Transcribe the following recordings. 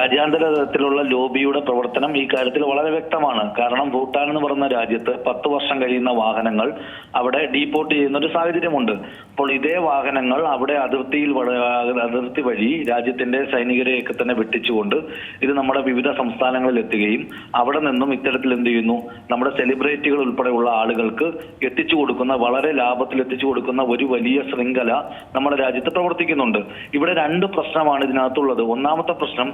രാജ്യാന്തര തലത്തിലുള്ള ലോബിയുടെ പ്രവർത്തനം ഈ കാര്യത്തിൽ വളരെ വ്യക്തമാണ്. കാരണം ഭൂട്ടാൻ എന്ന് പറയുന്ന രാജ്യത്ത് പത്ത് വർഷം കഴിയുന്ന വാഹനങ്ങൾ അവിടെ ഡീപ്പോർട്ട് ചെയ്യുന്ന ഒരു സാഹചര്യമുണ്ട്. അപ്പോൾ ഇതേ വാഹനങ്ങൾ അവിടെ അതിർത്തിയിൽ അതിർത്തി വഴി രാജ്യത്തിന്റെ സൈനികരെയൊക്കെ തന്നെ വെട്ടിച്ചുകൊണ്ട് ഇത് നമ്മുടെ വിവിധ സംസ്ഥാനങ്ങളിൽ എത്തുകയും അവിടെ നിന്നും ഇത്തരത്തിൽ എന്ത് ചെയ്യുന്നു? നമ്മുടെ സെലിബ്രിറ്റികൾ ഉൾപ്പെടെയുള്ള ആളുകൾക്ക് എത്തിച്ചു കൊടുക്കുന്ന വളരെ ലാഭത്തിൽ എത്തിച്ചു കൊടുക്കുന്ന ഒരു വലിയ ശൃംഖല നമ്മുടെ രാജ്യത്ത് പ്രവർത്തിക്കുന്നുണ്ട്. ഇവിടെ രണ്ട് പ്രശ്നമാണ് ഇതിനകത്തുള്ളത്. ഒന്നാമത്തെ പ്രശ്നം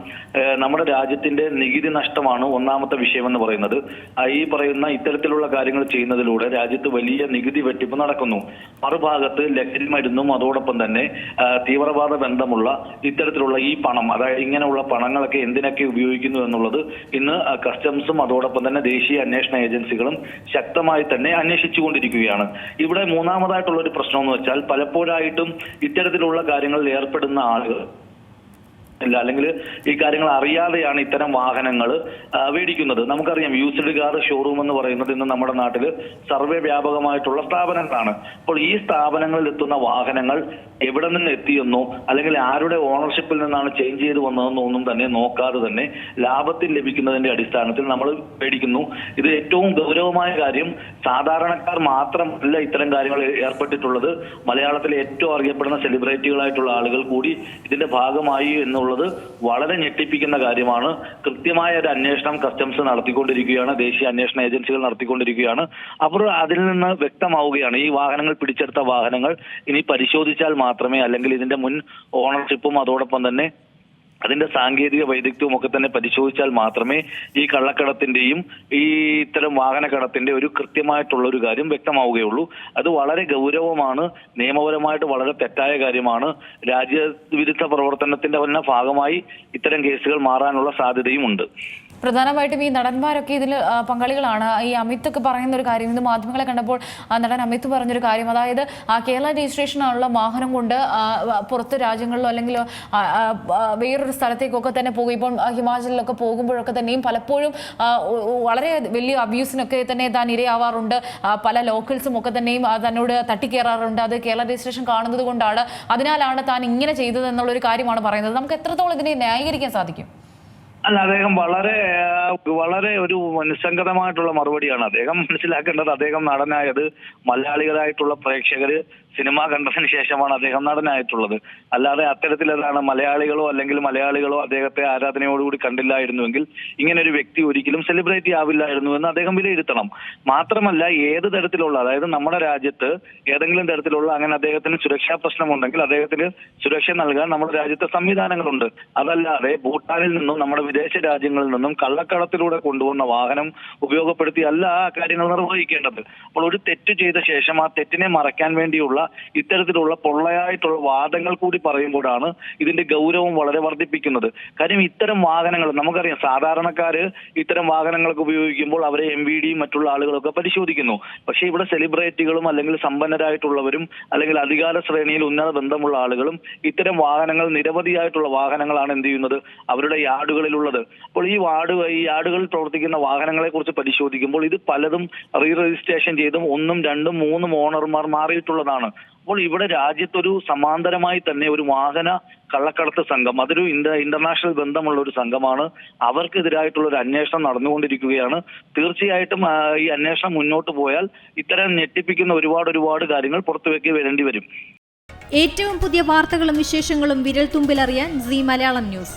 നമ്മുടെ രാജ്യത്തിന്റെ നികുതി നഷ്ടമാണ് ഒന്നാമത്തെ വിഷയം എന്ന് പറയുന്നത് ഈ പറയുന്ന ഇത്തരത്തിലുള്ള കാര്യങ്ങൾ ചെയ്യുന്നതിലൂടെ രാജ്യത്ത് വലിയ നികുതി വെട്ടിപ്പ് നടക്കുന്നു. മറുഭാഗത്ത് ലഹരി മരുന്നും അതോടൊപ്പം തന്നെ തീവ്രവാദ ബന്ധമുള്ള ഇത്തരത്തിലുള്ള ഈ പണം അതായത് ഇങ്ങനെയുള്ള പണങ്ങളൊക്കെ എന്തിനൊക്കെ ഉപയോഗിക്കുന്നു എന്നുള്ളത് ഇന്ന് കസ്റ്റംസും അതോടൊപ്പം തന്നെ ദേശീയ അന്വേഷണ ഏജൻസികളും ശക്തമായി തന്നെ അന്വേഷിച്ചുകൊണ്ടിരിക്കുകയാണ്. ഇവിടെ മൂന്നാമതായിട്ടുള്ള ഒരു പ്രശ്നം എന്ന് വെച്ചാൽ പലപ്പോഴായിട്ടും ഇത്തരത്തിലുള്ള കാര്യങ്ങളിൽ ഏർപ്പെടുന്ന ആളുകൾ ഇല്ല. അല്ലെങ്കിൽ ഈ കാര്യങ്ങൾ അറിയാതെയാണ് ഇത്തരം വാഹനങ്ങൾ മേടിക്കുന്നത് നമുക്കറിയാം യൂസ്ഡ് കാർ ഷോറൂം എന്ന് പറയുന്നത് ഇന്ന് നമ്മുടെ നാട്ടിൽ സർവേ വ്യാപകമായിട്ടുള്ള സ്ഥാപനങ്ങളാണ്. അപ്പോൾ ഈ സ്ഥാപനങ്ങളിൽ എത്തുന്ന വാഹനങ്ങൾ എവിടെ നിന്ന് എത്തിയെന്നോ അല്ലെങ്കിൽ ആരുടെ ഓണർഷിപ്പിൽ നിന്നാണ് ചേഞ്ച് ചെയ്ത് വന്നതെന്നോ ഒന്നും തന്നെ നോക്കാതെ തന്നെ ലാഭത്തിൽ ലഭിക്കുന്നതിന്റെ അടിസ്ഥാനത്തിൽ നമ്മൾ മേടിക്കുന്നു ഇത് ഏറ്റവും ഗൗരവമായ കാര്യം സാധാരണക്കാർ മാത്രമല്ല ഇത്തരം കാര്യങ്ങൾ ഏർപ്പെട്ടിട്ടുള്ളത്. മലയാളത്തിലെ ഏറ്റവും അറിയപ്പെടുന്ന സെലിബ്രിറ്റികളായിട്ടുള്ള ആളുകൾ കൂടി ഇതിന്റെ ഭാഗമായി എന്നുള്ളത് വളരെ ഞെട്ടിപ്പിക്കുന്ന കാര്യമാണ്. കൃത്യമായ ഒരു അന്വേഷണം കസ്റ്റംസ് നടത്തിക്കൊണ്ടിരിക്കുകയാണ്. ദേശീയ അന്വേഷണ ഏജൻസികൾ നടത്തിക്കൊണ്ടിരിക്കുകയാണ്. അപ്പോൾ അതിൽ നിന്ന് വ്യക്തമാവുകയാണ്. ഈ വാഹനങ്ങൾ പിടിച്ചെടുത്ത വാഹനങ്ങൾ ഇനി പരിശോധിച്ചാൽ മാത്രമേ അല്ലെങ്കിൽ ഇതിന്റെ മുൻ ഓണർഷിപ്പും അതോടൊപ്പം തന്നെ അതിന്റെ സാങ്കേതിക വൈദഗ്ധ്യവും ഒക്കെ തന്നെ പരിശോധിച്ചാൽ മാത്രമേ ഈ കള്ളക്കടത്തിന്റെയും ഈ ഇത്തരം വാഹനക്കടത്തിന്റെ ഒരു കൃത്യമായിട്ടുള്ള ഒരു കാര്യം വ്യക്തമാവുകയുള്ളൂ. അത് വളരെ ഗൗരവമാണ് നിയമപരമായിട്ട് വളരെ തെറ്റായ കാര്യമാണ്. രാജ്യവിരുദ്ധ പ്രവർത്തനത്തിന്റെ തന്നെ ഭാഗമായി ഇത്തരം കേസുകൾ മാറാനുള്ള സാധ്യതയും ഉണ്ട് പ്രധാനമായിട്ടും ഈ നടന്മാരൊക്കെ ഇതിൽ പങ്കാളികളാണ്. ഈ അമിത് ഒക്കെ പറയുന്ന ഒരു കാര്യം ഇന്ന് മാധ്യമങ്ങളെ കണ്ടപ്പോൾ നടൻ അമിത് പറഞ്ഞൊരു കാര്യം. അതായത് ആ കേരള രജിസ്ട്രേഷനുള്ള വാഹനം കൊണ്ട് പുറത്ത് രാജ്യങ്ങളിലോ അല്ലെങ്കിൽ വേറൊരു സ്ഥലത്തേക്കൊക്കെ തന്നെ പോകും. ഇപ്പോൾ ഹിമാചലിലൊക്കെ പോകുമ്പോഴൊക്കെ തന്നെയും പലപ്പോഴും വളരെ വലിയ അബ്യൂസിനൊക്കെ തന്നെ താൻ ഇരയാവാറുണ്ട്. പല ലോക്കൽസും ഒക്കെ തന്നെയും തന്നോട് തട്ടിക്കയറാറുണ്ട് അത് കേരള രജിസ്ട്രേഷൻ കാണുന്നത് കൊണ്ടാണ്. അതിനാലാണ് താൻ ഇങ്ങനെ ചെയ്തത് എന്നുള്ളൊരു കാര്യമാണ് പറയുന്നത്. നമുക്ക് എത്രത്തോളം ഇതിനെ ന്യായീകരിക്കാൻ സാധിക്കും? അല്ല അദ്ദേഹം വളരെ വളരെ ഒരു നിസ്സംഗതമായിട്ടുള്ള മറുപടിയാണ്. അദ്ദേഹം മനസ്സിലാക്കേണ്ടത് അദ്ദേഹം നടനായത് മലയാളികളായിട്ടുള്ള പ്രേക്ഷകർ സിനിമ കണ്ടതിന് ശേഷമാണ് അദ്ദേഹം നടനായിട്ടുള്ളത്. അല്ലാതെ അത്തരത്തിലതാണ് മലയാളികളോ അല്ലെങ്കിൽ മലയാളികളോ അദ്ദേഹത്തെ ആരാധനയോടുകൂടി കണ്ടില്ലായിരുന്നുവെങ്കിൽ ഇങ്ങനെ ഒരു വ്യക്തി ഒരിക്കലും സെലിബ്രേറ്റ് ആവില്ലായിരുന്നു എന്ന് അദ്ദേഹം വിലയിരുത്തണം. മാത്രമല്ല ഏത് തരത്തിലുള്ള അതായത് നമ്മുടെ രാജ്യത്ത് ഏതെങ്കിലും തരത്തിലുള്ള അങ്ങനെ അദ്ദേഹത്തിന് സുരക്ഷാ പ്രശ്നമുണ്ടെങ്കിൽ അദ്ദേഹത്തിന് സുരക്ഷ നൽകാൻ നമ്മുടെ രാജ്യത്തെ സംവിധാനങ്ങളുണ്ട്. അതല്ലാതെ ഭൂട്ടാനിൽ നിന്നും നമ്മുടെ വിദേശ രാജ്യങ്ങളിൽ നിന്നും കള്ളക്കടത്തിലൂടെ കൊണ്ടുവന്ന വാഹനം ഉപയോഗപ്പെടുത്തി അല്ല ആ കാര്യങ്ങൾ നിർവഹിക്കേണ്ടത്. അപ്പോൾ ഒരു തെറ്റ് ചെയ്ത ശേഷം ആ തെറ്റിനെ മറയ്ക്കാൻ വേണ്ടിയുള്ള ഇത്തരത്തിലുള്ള പൊള്ളയായിട്ടുള്ള വാദങ്ങൾ കൂടി പറയുമ്പോഴാണ് ഇതിന്റെ ഗൗരവം വളരെ വർദ്ധിപ്പിക്കുന്നത്. കാര്യം ഇത്തരം വാഹനങ്ങൾ നമുക്കറിയാം സാധാരണക്കാര് ഇത്തരം വാഹനങ്ങളൊക്കെ ഉപയോഗിക്കുമ്പോൾ അവരെ എം വി ഡിയും മറ്റുള്ള ആളുകളൊക്കെ പരിശോധിക്കുന്നു. പക്ഷേ ഇവിടെ സെലിബ്രിറ്റികളും അല്ലെങ്കിൽ സമ്പന്നരായിട്ടുള്ളവരും അല്ലെങ്കിൽ അധികാര ശ്രേണിയിൽ ഉന്നത ബന്ധമുള്ള ആളുകളും ഇത്തരം വാഹനങ്ങൾ നിരവധിയായിട്ടുള്ള വാഹനങ്ങളാണ് എന്ത് ചെയ്യുന്നത്? അവരുടെ യാർഡുകളിലുള്ളത് അപ്പോൾ ഈ വാർഡ് ഈ യാർഡുകളിൽ പ്രവർത്തിക്കുന്ന വാഹനങ്ങളെ കുറിച്ച് പരിശോധിക്കുമ്പോൾ ഇത് പലതും റീ രജിസ്ട്രേഷൻ ചെയ്തും ഒന്നും രണ്ടും മൂന്നും ഓണർമാർ മാറിയിട്ടുള്ളതാണ്. അപ്പോൾ ഇവിടെ രാജ്യത്തൊരു സമാന്തരമായി തന്നെ ഒരു വാഹന കള്ളക്കടത്ത് സംഘം അതൊരു ഇന്റർ ഇന്റർനാഷണൽ ബന്ധമുള്ള ഒരു സംഘമാണ്. അവർക്കെതിരായിട്ടുള്ള ഒരു അന്വേഷണം നടന്നുകൊണ്ടിരിക്കുകയാണ്. തീർച്ചയായിട്ടും ഈ അന്വേഷണം മുന്നോട്ട് പോയാൽ ഇത്തരം ഞെട്ടിപ്പിക്കുന്ന ഒരുപാട് ഒരുപാട് കാര്യങ്ങൾ പുറത്തുവെക്കി വരേണ്ടി വരും. ഏറ്റവും പുതിയ വാർത്തകളും വിശേഷങ്ങളും വിരൽ തുമ്പിലറിയാൻ സി മലയാളം ന്യൂസ്.